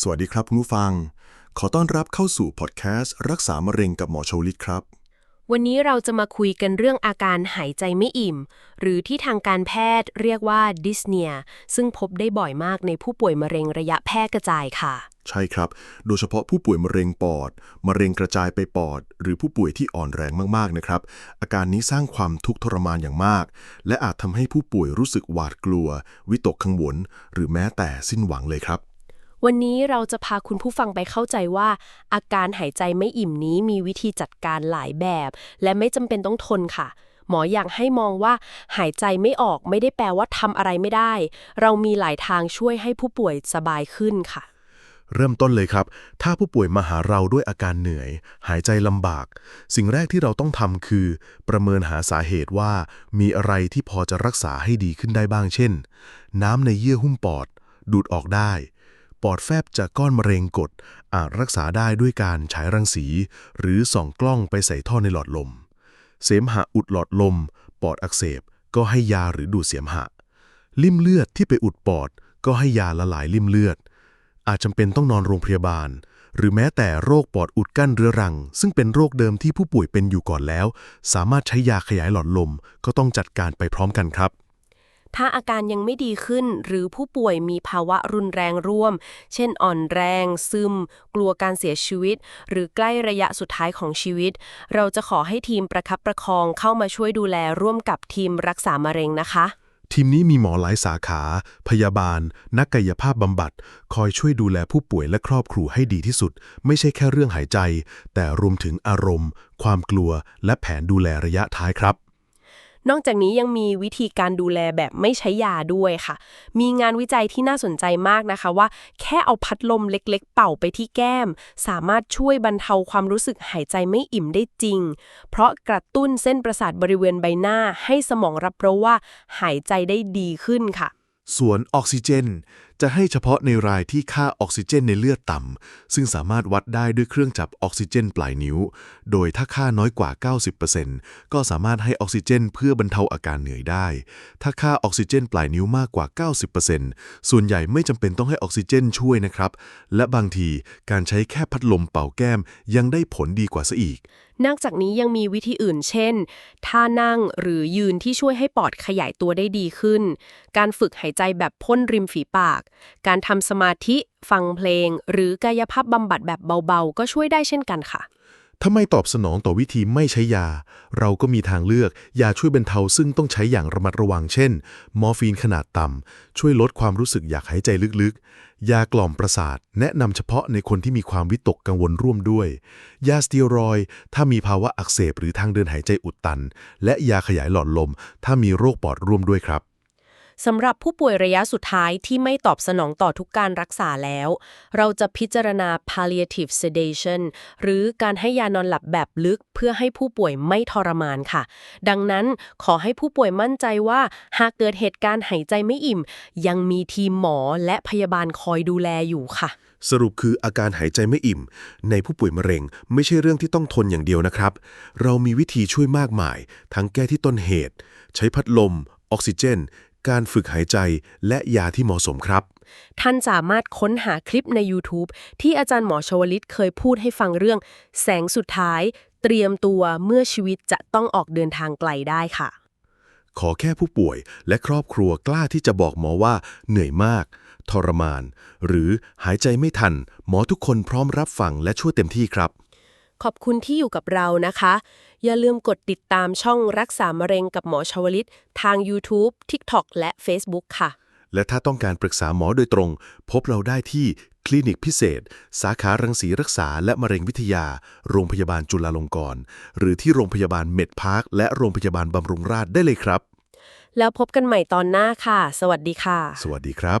สวัสดีครับคุณผู้ฟัง ขอต้อนรับเข้าสู่พอดแคสต์รักษามะเร็งกับหมอชวลิตครับ วันนี้เราจะมาคุยกันเรื่องอาการหายใจไม่อิ่ม หรือที่ทางการแพทย์เรียกว่าดิสเนีย ซึ่งพบได้บ่อยมากในผู้ป่วยมะเร็งระยะแพร่กระจายค่ะ ใช่ครับ โดยเฉพาะผู้ป่วยมะเร็งปอด มะเร็งกระจายไปปอด หรือผู้ป่วยที่อ่อนแรงมากๆนะครับ อาการนี้สร้างความทุกข์ทรมานอย่างมาก และอาจทำให้ผู้ป่วยรู้สึกหวาดกลัว วิตกกังวล หรือแม้แต่สิ้นหวังเลยครับ วันนี้เราจะพาคุณผู้ฟังไปเข้าใจว่า อาการหายใจไม่อิ่มนี้มีวิธีจัดการหลายแบบ และไม่จำเป็นต้องทนค่ะ หมออยากให้มองว่า หายใจไม่ออกไม่ได้แปลว่าทำอะไรไม่ได้ เรามีหลายทางช่วยให้ผู้ป่วยสบายขึ้นค่ะ เริ่มต้นเลยครับ ถ้าผู้ป่วยมาหาเราด้วยอาการเหนื่อย หายใจลำบาก สิ่งแรกที่เราต้องทำคือ ประเมินหาสาเหตุว่า มีอะไรที่พอจะรักษาให้ดีขึ้นได้บ้างเช่น น้ำในเยื่อหุ้มปอด ดูดออกได้ ปอดแฟบจากก้อนมะเร็งกดอาจรักษาได้ด้วยการฉายรังสี หรือส่องกล้องไปใส่ท่อในหลอดลม เสมหะอุดหลอดลม ปอดอักเสบก็ให้ยาหรือดูดเสมหะ ลิ่มเลือดที่ไปอุดปอด ก็ให้ยาละลายลิ่มเลือด อาจจำเป็นต้องนอนโรงพยาบาล หรือแม้แต่โรคปอดอุดกั้นเรื้อรัง ซึ่งเป็นโรคเดิมที่ผู้ป่วยเป็นอยู่ก่อนแล้ว สามารถใช้ยาขยายหลอดลมก็ต้องจัดการไปพร้อมกันครับ ถ้าอาการยังไม่ดีขึ้น หรือผู้ป่วยมีภาวะรุนแรงร่วม เช่นอ่อนแรง ซึม กลัวการเสียชีวิต หรือใกล้ระยะสุดท้ายของชีวิต เราจะขอให้ทีมประคับประคองเข้ามาช่วยดูแลร่วมกับทีมรักษามะเร็งนะคะ ทีมนี้มีหมอหลายสาขา พยาบาล นักกายภาพบำบัด คอยช่วยดูแลผู้ป่วยและครอบครัวให้ดีที่สุด ไม่ใช่แค่เรื่องหายใจ แต่รวมถึงอารมณ์ ความกลัว และแผนดูแลระยะท้ายครับ นอกจากนี้ยังมีวิธีการดูแลแบบไม่ใช้ยาด้วยค่ะ มีงานวิจัยที่น่าสนใจมากนะคะว่า แค่เอาพัดลมเล็กๆ เป่าไปที่แก้ม สามารถช่วยบรรเทาความรู้สึกหายใจไม่อิ่มได้จริง เพราะกระตุ้นเส้นประสาทบริเวณใบหน้าให้สมองรับรู้ว่าหายใจได้ดีขึ้นค่ะส่วนออกซิเจนจะให้เฉพาะในรายที่ค่าออกซิเจนในเลือดต่ำ ซึ่งสามารถวัดได้ด้วยเครื่องจับออกซิเจนปลายนิ้ว โดยถ้าค่าน้อยกว่า 90%ก็สามารถให้ออกซิเจนเพื่อบรรเทาอาการเหนื่อยได้ ถ้าค่าออกซิเจนปลายนิ้วมากกว่า 90%ส่วนใหญ่ไม่จำเป็นต้องให้ออกซิเจนช่วยนะครับ และบางทีการใช้แค่พัดลมเป่าแก้มยังได้ผลดีกว่าซะอีก นอกจากนี้ยังมีวิธีอื่น เช่น ท่านั่งหรือยืนที่ช่วยให้ปอดขยายตัวได้ดีขึ้น การฝึกหายใจแบบพ่นริมฝีปากการทำสมาธิ ฟังเพลง หรือกายภาพบำบัดแบบเบาๆ ก็ช่วยได้เช่นกันค่ะ ถ้าไม่ตอบสนองต่อวิธีไม่ใช้ยา เราก็มีทางเลือก ยาช่วยบรรเทาซึ่งต้องใช้อย่างระมัดระวังเช่น มอร์ฟีนขนาดต่ำช่วยลดความรู้สึกอยากหายใจลึกๆ ยากล่อมประสาท แนะนำเฉพาะในคนที่มีความวิตกกังวลร่วมด้วย ยาสเตียรอยถ้ามีภาวะอักเสบหรือทางเดินหายใจอุดตัน และยาขยายหลอดลม ถ้ามีโรคปอดร่วมด้วยครับ สำหรับผู้ป่วยระยะสุดท้ายที่ไม่ตอบสนองต่อทุกการรักษาแล้ว เราจะพิจารณา palliative sedation หรือการให้ยานอนหลับแบบลึกเพื่อให้ผู้ป่วยไม่ทรมานค่ะ ดังนั้นขอให้ผู้ป่วยมั่นใจว่า หากเกิดเหตุการณ์หายใจไม่อิ่ม ยังมีทีมหมอและพยาบาลคอยดูแลอยู่ค่ะ สรุปคืออาการหายใจไม่อิ่ม ในผู้ป่วยมะเร็งไม่ใช่เรื่องที่ต้องทนอย่างเดียวนะครับ เรามีวิธีช่วยมากมาย ทั้งแก้ที่ต้นเหตุ ใช้พัดลม ออกซิเจน การฝึกหายใจและยาที่เหมาะสมครับ ท่านสามารถค้นหาคลิปใน YouTube ที่อาจารย์หมอชวลิตเคยพูดให้ฟังเรื่อง แสงสุดท้าย เตรียมตัวเมื่อชีวิตจะต้องออกเดินทางไกลได้ค่ะ ขอแค่ผู้ป่วยและครอบครัวกล้าที่จะบอกหมอว่าเหนื่อยมาก ทรมาน หรือหายใจไม่ทัน หมอทุกคนพร้อมรับฟังและช่วยเต็มที่ครับ ขอบคุณที่อยู่กับเรานะคะ อย่าลืมกดติดตามช่องรักษามะเร็งกับหมอชวลิต ทาง YouTube TikTok และ Facebook ค่ะ และถ้าต้องการปรึกษาหมอโดยตรง พบเราได้ที่คลินิกพิเศษ สาขารังสีรักษาและมะเร็งวิทยา โรงพยาบาลจุฬาลงกรณ์หรือที่โรงพยาบาลเมดพาร์คและโรงพยาบาลบำรุงราษฎร์ได้เลยครับ แล้วพบกันใหม่ตอนหน้าค่ะ สวัสดีค่ะ สวัสดีครับ